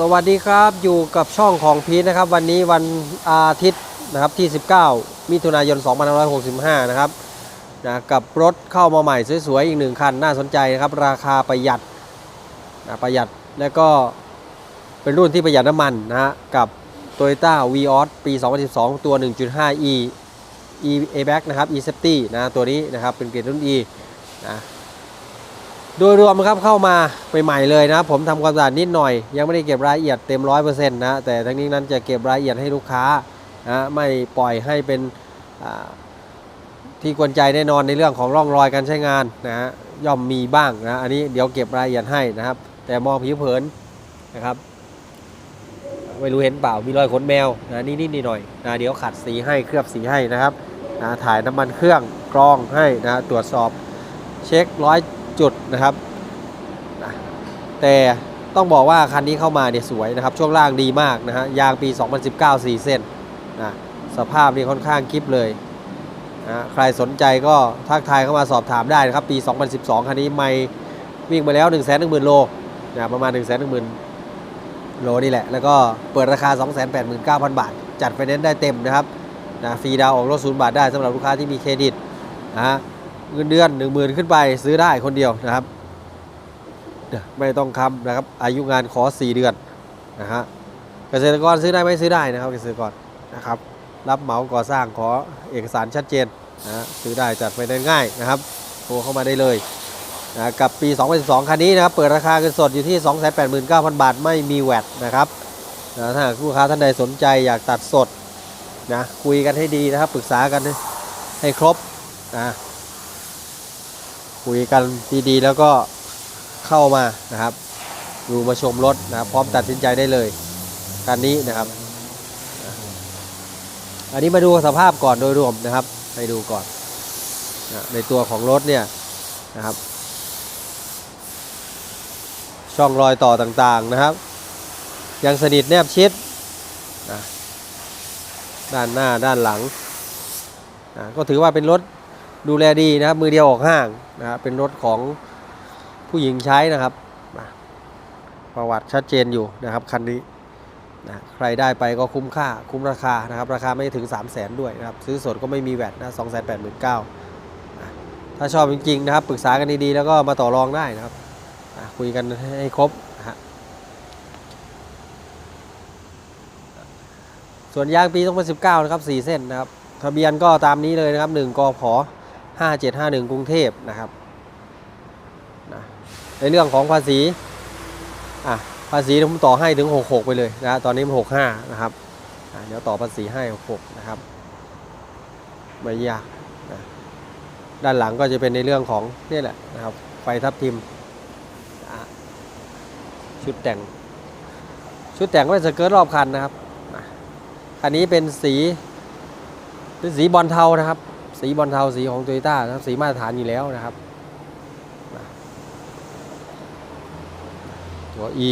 สวัสดีครับอยู่กับช่องของพีทนะครับ วันนี้วันอาทิตย์นะครับที่ 19 มิถุนายน 2565 นะครับนะกับรถเข้ามาใหม่สวยๆ อีกหนึ่งคันน่าสนใจนะครับ ราคาประหยัดนะประหยัดและก็เป็นรุ่นที่ประหยัดน้ำมันนะฮะกับ Toyota Vios ปี 2012 ตัว 1.5e e a b a c นะครับ e safety นะตัวนี้นะครับเป็นเกรดรุ่น e นะ โดยรวมนะครับเข้ามาใหม่ๆเลยนะผมทำความสะอาดนิดหน่อย ยังไม่ได้เก็บรายละเอียดเต็มร้อยเปอร์เซ็นต์นะแต่ทั้งนี้นั้นจะเก็บรายละเอียดให้ลูกค้านะไม่ปล่อยให้เป็นที่กวนใจแน่นอนในเรื่องของร่องรอยการใช้งานนะฮะย่อมมีบ้างนะอันนี้เดี๋ยวเก็บรายละเอียดให้นะครับ แต่มองผิวเผินนะครับไม่รู้เห็นเปล่ามีรอยขนแมวนะนี่นี่หน่อยๆนะเดี๋ยวขัดสีให้เคลือบสีให้นะครับนะถ่ายน้ำมันเครื่องกรองให้นะตรวจสอบเช็คร้อย จุดนะครับแต่ต้องบอกว่าคันนี้เข้ามาเนี่ยสวยนะครับช่วงล่างดีมากนะฮะยางปี 2019 4 เส้นนะสภาพนี่ค่อนข้างคลิปเลยนะใครสนใจก็ทักทายเข้ามาสอบถามได้นะครับปี 2012 คันนี้ไม่วิ่งมาแล้ว 1 1 0 0 0 0 โลนะประมาณ 1 1 0 0 0 0 โลนี่แหละ แล้วก็เปิดราคา 289,000 บาท จัดไฟแนนซ์ได้เต็มนะครับนะฟรีดาวออกรถศูนย์บาทได้สำหรับลูกค้าที่มีเครดิตนะ เงินเดือน 1 0,000 ขึ้นไปซื้อได้คนเดียวนะครับเนี่ยไม่ต้องคำนะครับ อายุงานขอ 4 เดือนนะฮะเกษตรกรซื้อได้ไหมซื้อได้นะครับเกษตรกรนะครับ รับเหมาก่อสร้างขอเอกสารชัดเจนนะฮะซื้อได้จัดไปได้ง่ายนะครับโทรเข้ามาได้เลยนะกับปี 2012 คันนี้นะครับ เปิดราคาเงินสดอยู่ที่ 289,000 บาท ไม่มีแวดนะครับนะถ้าหากลูกค้าท่านใดสนใจอยากตัดสดนะคุยกันให้ดีนะครับ ปรึกษากันให้ครบนะ คุยกันดีๆ แล้วก็เข้ามานะครับ ดูมาชมรถนะครับพร้อมตัดสินใจได้เลยคันนี้นะครับ อันนี้มาดูสภาพก่อนโดยรวมนะครับให้ดูก่อนนะในตัวของรถเนี่ยนะครับ ช่องรอยต่อต่างๆนะครับ ยังสนิทแนบชิดนะด้านหน้าด้านหลังนะก็ถือว่าเป็นรถ ดูแลดีนะครับ มือเดียวออกห้างนะครับเป็นรถของผู้หญิงใช้นะครับ ประวัติชัดเจนอยู่นะครับคันนี้นะใครได้ไปก็คุ้มค่าคุ้มราคานะครับ ราคาไม่ถึง 3 0 0แสนด้วยนะครับ ซื้อสดก็ไม่มีแวดนะสองแสนแปดหมื่นเก้าถ้าชอบจริงๆนะครับปรึกษากันดีๆ แล้วก็มาต่อรองได้นะครับนะคุยกันให้ครบนะฮะส่วนยางปี 2019 นะครับ 4 เส้นนะครับ ทะเบียนก็ตามนี้เลยนะครับ 1กพ 5751 กรุงเทพนะครับนะในเรื่องของภาษีอะภาษีผมต่อให้ถึง 66 ไปเลยนะตอนนี้มัน65 นะครับเดี๋ยวต่อภาษีให้ 66 นะครับไม่ยากนะด้านหลังก็จะเป็นในเรื่องของนี่แหละนะครับไฟทับทิมชุดแต่ง ชุดแต่งก็เป็นสเกิร์ตรอบคันนะครับอันนี้เป็นสีเป็นสีบอลเทานะครับ สีบอลเทาสีของโตโยต้านะครับสีมาตรฐานอยู่แล้วนะครับตัว E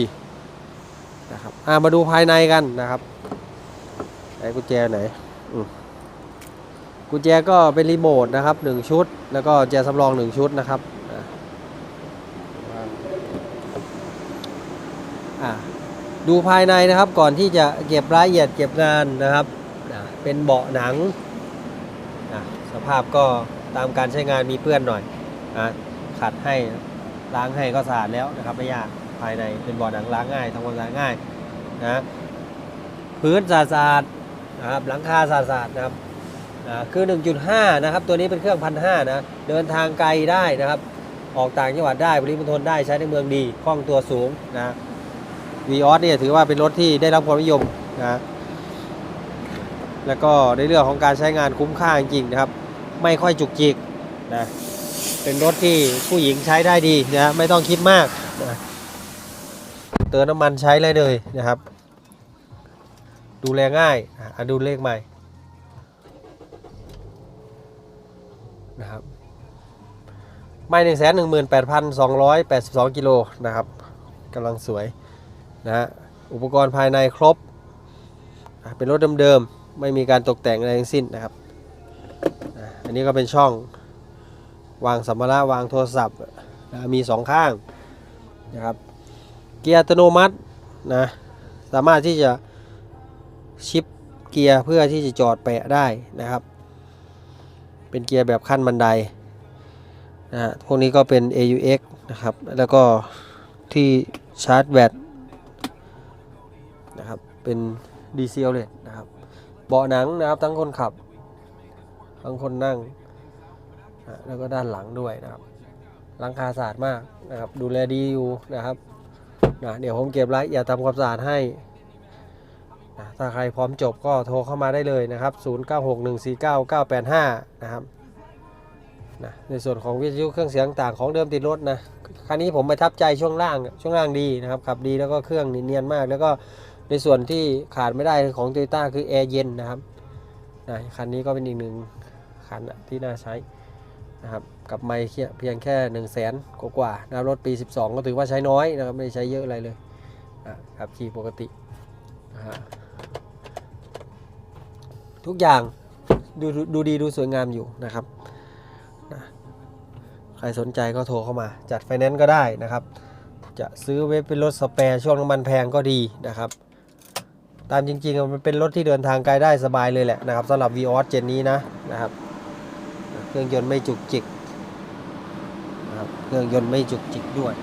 นะครับอ่ามาดูภายในกันนะครับไหนกุญแจไหนกุญแจก็เป็นรีโมทนะครับหนึ่งชุด แล้วก็แจสำรองหนึ่งชุดนะครับอะดูภายในนะครับก่อนที่จะเก็บรายละเอียดเก็บงานนะครับอะเป็นเบาะหนัง สภาพก็ตามการใช้งานมีเปื้อนหน่อยนะขัดให้ล้างให้ก็สะอาดแล้วนะครับไม่ยากภายในเป็นบ่อหนังล้างง่ายทำความสะอาดง่ายนะพื้นสะอาดนะครับหลังคาสะอาดนะครับอ่าคือ 1.5 นะครับ ตัวนี้เป็นเครื่องพันห้านะ เดินทางไกลได้นะครับ ออกต่างจังหวัดได้บริมณฑลได้ใช้ในเมืองดีคล่องตัวสูงนะวีออสเนี่ยถือว่าเป็นรถที่ได้รับความนิยมนะแล้วก็ในเรื่องของการใช้งานคุ้มค่าจริงๆนะครับ ไม่ค่อยจุกจิกนะเป็นรถที่ผู้หญิงใช้ได้ดีนะไม่ต้องคิดมากนะเติมน้ำมันใช้เลยเลยนะครับ ดูแลง่ายอะดูเลขใหม่นะครับไม่หนึ่งแสนหนึ่งหมื่นแปดพันสองร้อยแปดสิบสองกิโลนะครับกำลังสวยนะฮะอุปกรณ์ภายในครบ เป็นรถเดิมๆ ไม่มีการตกแต่งอะไรทั้งสิ้นนะครับ นนี้ก็เป็นช่องวางสัมภาระวางโทรศัพท์มีสองข้างนะครับเกียร์อัตโนมัตินะสามารถที่จะชิปเกียร์เพื่อที่จะจอดแปะได้นะครับ เป็นเกียร์แบบขั้นบันไดนะฮะพวกนี้ก็เป็น AUX นะครับ แล้วก็ที่ชาร์จแบตนะครับ เป็น DC OLED นะครับ เบาะหนังนะครับทั้งคนขับ ทั้งคนนั่ง แล้วก็ด้านหลังด้วยนะครับหลังคาสะอาดมากนะครับ ดูแลดีอยู่นะครับนะเดี๋ยวผมเก็บรายละเอียดทำความสะอาดให้นะถ้าใครพร้อมจบก็โทรเข้ามาได้เลยนะครับ 0961499985 นะครับนะในส่วนของวิทยุเครื่องเสียงต่างของเดิมติดรถนะคันนี้ผมประทับใจช่วงล่างช่วงล่างดีนะครับขับดีแล้วก็เครื่องเนียนมาก แล้วก็ในส่วนที่ขาดไม่ได้ของ t o y ต้าคือแอร์เย็นนะครับนะคันนี้ก็เป็นอีกหนึ่ง คันที่น่าใช้นะครับกับไม่เพียงแค่1นึ่งแสนกว่าๆนะครับรถปี 12 ก็ถือว่าใช้น้อยนะครับไม่ได้ใช้เยอะอะไรเลยอะขับขี่ปกตินะฮะทุกอย่างดูดูดูดีดูสวยงามอยู่นะครับนะใครสนใจก็โทรเข้ามา จัดไฟแนนซ์ก็ได้นะครับ จะซื้อไว้เป็นรถสเปร์ช่วงน้ำมันแพงก็ดีนะครับ ตามจริงๆมันเป็นรถที่เดินทางไกลได้สบายเลยแหละนะครับสำหรับ v ีออสเจนนี้นะนะครับ เครื่องยนต์ไม่จุกจิกนะครับเครื่องยนต์ไม่จุกจิกด้วย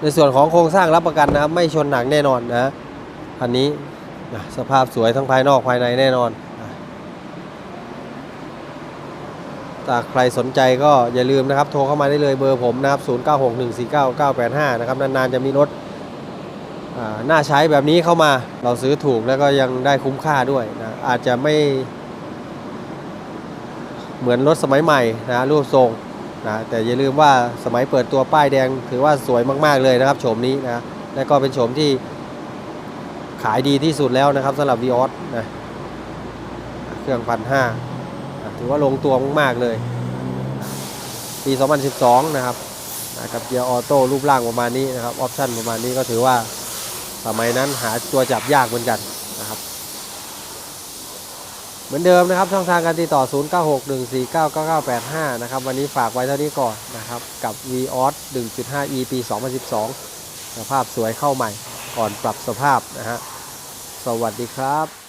ในส่วนของโครงสร้างรับประกันนะครับไม่ชนหนักแน่นอนนะอันนี้สภาพสวยทั้งภายนอกภายในแน่นอนนะถ้าใครสนใจก็อย่าลืมนะครับ โทรเข้ามาได้เลยเบอร์ผมนะครับ 0961499985 นะครับ นาน ๆ จะมีรถน่าใช้แบบนี้เข้ามาเราซื้อถูกแล้วก็ยังได้คุ้มค่าด้วยนะอาจจะไม่ เหมือนรถสมัยใหม่นะรูปทรงนะแต่อย่าลืมว่าสมัยเปิดตัวป้ายแดงถือว่าสวยมากๆเลยนะครับโฉมนี้นะและก็เป็นโฉมที่ขายดีที่สุดแล้วนะครับสำหรับ v ีออสนะเครื่องพันห้าถือว่าลงตัวมากๆเลย ปี 2012 นะครับนะกับเกียร์ออโต้รูปร่างประมาณนี้นะครับออปชั่นประมาณนี้ก็ถือว่าสมัยนั้นหาตัวจับยากเหมือนกันนะครับ มือนเดิมนะครับช่องทางการติดต่อ 0961499985 นะครับวันนี้ฝากไว้เท่านี้ก่อนนะครับกับ v o s 1.5e ปี 2012 สภาพสวยเข้าใหม่ก่อนปรับสภาพนะฮะสวัสดีครับ